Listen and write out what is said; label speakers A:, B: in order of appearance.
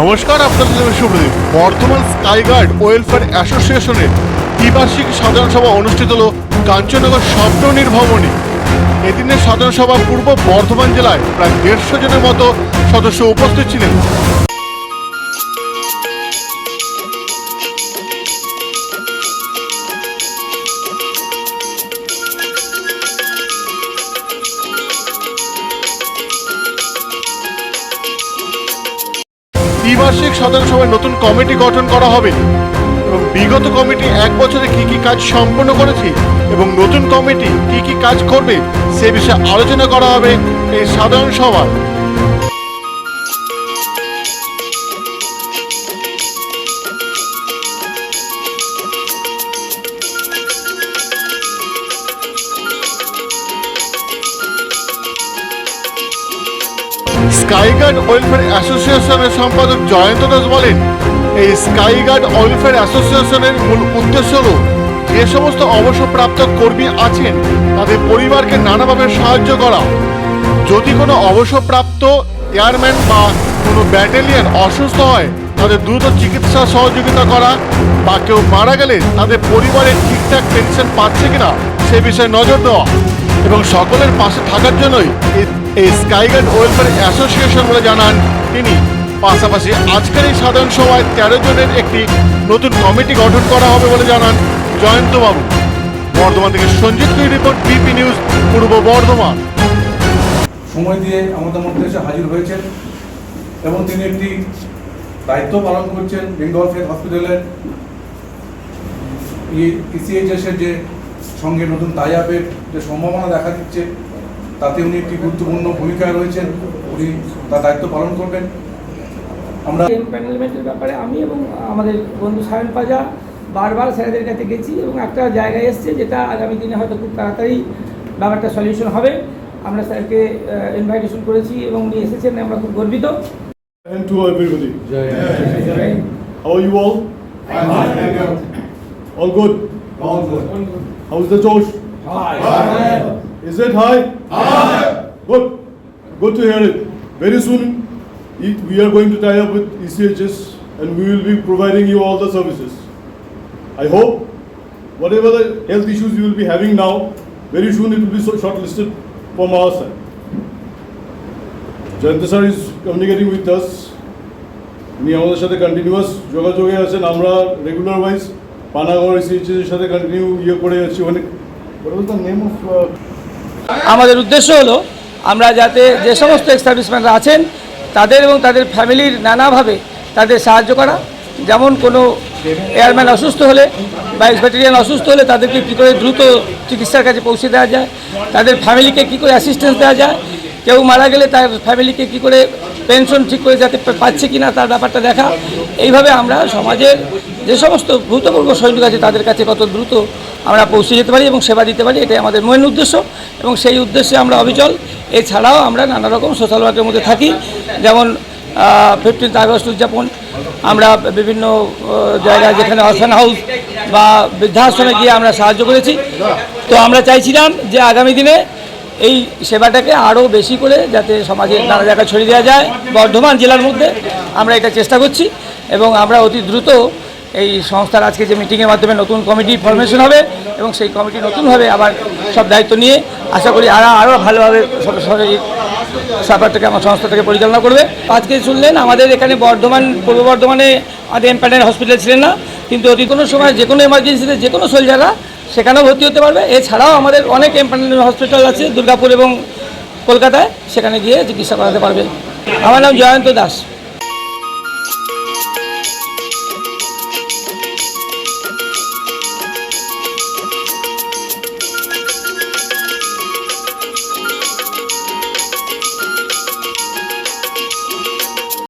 A: নমস্কার আপনাদের জন্য শুভদীপ বর্ধমান স্কাইগার্ড ওয়েলফেয়ার অ্যাসোসিয়েশনের দ্বিবার্ষিক সাধারণ সভা অনুষ্ঠিত হল কাঞ্চনগর স্বপ্ন ভবনে এদিনের সাধারণ সভা পূর্ব বর্ধমান জেলায় প্রায় দেড়শো জনের মতো সদস্য উপস্থিত ছিলেন। দ্বিবার্ষিক সাধারণ সভায় নতুন কমিটি গঠন করা হবে এবং বিগত কমিটি এক বছরে কি কি কাজ সম্পন্ন করেছে এবং নতুন কমিটি কি কি কাজ করবে সে বিষয়ে আলোচনা করা হবে এই সাধারণ সভায়। স্কাইগার্ড ওয়েলফেয়ার অ্যাসোসিয়েশনের সম্পাদক জয়ন্ত দাস বলেন, এই স্কাইগার্ড ওয়েলফেয়ার অ্যাসোসিয়েশনের মূল উদ্দেশ্য হল, যে সমস্ত অবসরপ্রাপ্ত কর্মী আছেন, তাদের পরিবারকে নানাভাবে সাহায্য করা। যদি কোনো অবসরপ্রাপ্ত এয়ারম্যান বা কোনো ব্যাটালিয়ন অসুস্থ হয়, তাদের দ্রুত চিকিৎসা সহযোগিতা করা বা কেউ মারা গেলে তাদের পরিবারের ঠিকঠাক পেনশন পাচ্ছে কিনা, সে বিষয়ে নজর দেওয়া। এবং সকলের পাশে থাকার জন্যই এই- স্কাইগার্ড ওয়েলফেয়ার অ্যাসোসিয়েশন বলে জানান তিনি। পাশাপাশি আজকের এই সাধারণ সভায় তেরো জনের একটি নতুন কমিটি গঠন করা হবে বলে জানান জয়ন্তবাবু। বর্ধমান থেকে সঞ্জিত রিপোর্ট বিপি নিউজ পূর্ব বর্ধমান।
B: সময় দিয়ে আমাদের মধ্যে এসে হাজির হয়েছেন এবং তিনি একটি দায়িত্ব পালন করছেন বেঙ্গল ফেড হসপিটালের ইসিএইচএস এর যে সঙ্গে নতুন টাই আপের যে সম্ভাবনা দেখা দিচ্ছে তাতে উনি একটি গুরুত্বপূর্ণ ভূমিকায় রয়েছেন উনি তার দায়িত্ব পালন করবেন। আমরা
C: প্যানেলমেন্টের ব্যাপারে আমি এবং আমাদের বন্ধু সায়ন পাজা বারবার স্যারেদের কাছে গেছি এবং একটা জায়গায় এসছে যেটা আগামী দিনে হয়তো খুব তাড়াতাড়ি ব্যাপারটা সলিউশন হবে। আমরা স্যারকে ইনভাইটেশন করেছি এবং উনি এসেছেন আমরা খুব গর্বিত।
D: And to everybody. How are you all? All good? How's the Josh? Is it high? Good. Good to hear it. Very soon, e- we are going to tie up with ECHS and we will be providing you all the services. I hope whatever the health issues you will be having now, very soon it will be so shortlisted from our side. Jayanta sir is communicating with us উনি আমাদের সাথে continuous যোগাযোগে আছেন আমরা regular wise ইয়ে uh,
C: আমাদের উদ্দেশ্য হলো আমরা যাতে যে সমস্ত এক্সটাবলিশমেন্টরা আছেন তাদের এবং তাদের ফ্যামিলির নানাভাবে তাদের সাহায্য করা। যেমন কোনো এয়ারম্যান অসুস্থ হলে বা এক্স ব্যাটালিয়ান অসুস্থ হলে তাদেরকে কী করে দ্রুত চিকিৎসার কাছে পৌঁছে দেওয়া যায় তাদের ফ্যামিলিকে কী করে অ্যাসিস্ট্যান্স দেওয়া যায় কেউ মারা গেলে তার ফ্যামিলিকে কী করে পেনশন ঠিক করে যাতে পাচ্ছে কি না তার ব্যাপারটা দেখা। এইভাবে আমরা সমাজের যে সমস্ত ভূতপূর্ব সৈনিক আছে তাদের কাছে কত দ্রুত আমরা পৌঁছে যেতে পারি এবং সেবা দিতে পারি, এটাই আমাদের মেন উদ্দেশ্য। এবং সেই উদ্দেশ্যে আমরা অবিচল। এছাড়াও আমরা নানা রকম সোশ্যাল ওয়ার্কের মধ্যে থাকি। যেমন ফিফটিন্থ আগস্ট উদযাপন। আমরা বিভিন্ন জায়গায় যেখানে অরফান হাউস বা বৃদ্ধাশ্রমে গিয়ে আমরা সাহায্য করেছি। তো আমরা চাইছিলাম যে আগামী দিনে এই সেবাটাকে আরও বেশি করে যাতে সমাজের নানা জায়গায় ছড়িয়ে দেওয়া যায়। বর্ধমান জেলার মধ্যে আমরা এটা চেষ্টা করছি এবং আমরা অতি দ্রুত এই সংস্থার আজকে যে মিটিংয়ের মাধ্যমে নতুন কমিটি ফরমেশন হবে এবং সেই কমিটি নতুনভাবে আবার সব দায়িত্ব নিয়ে আশা করি আরও আরও ভালোভাবে ব্যাপারটাকে আমার সংস্থা থেকে পরিচালনা করবে। আজকে শুনলেন আমাদের এখানে বর্ধমান, পূর্ব বর্ধমানে আমাদের এমপ্যানেল হসপিটাল ছিলেন না। কিন্তু অতি কোনো সময় যে কোনো এমার্জেন্সিতে যে কোনো সোলজাররা সেখানেও ভর্তি হতে পারবে। এছাড়াও আমাদের অনেক এমপ্যানেল হসপিটাল আছে, দুর্গাপুর এবং কলকাতায়। সেখানে গিয়ে চিকিৎসা করাতে পারবে। আমার নাম জয়ন্ত দাস।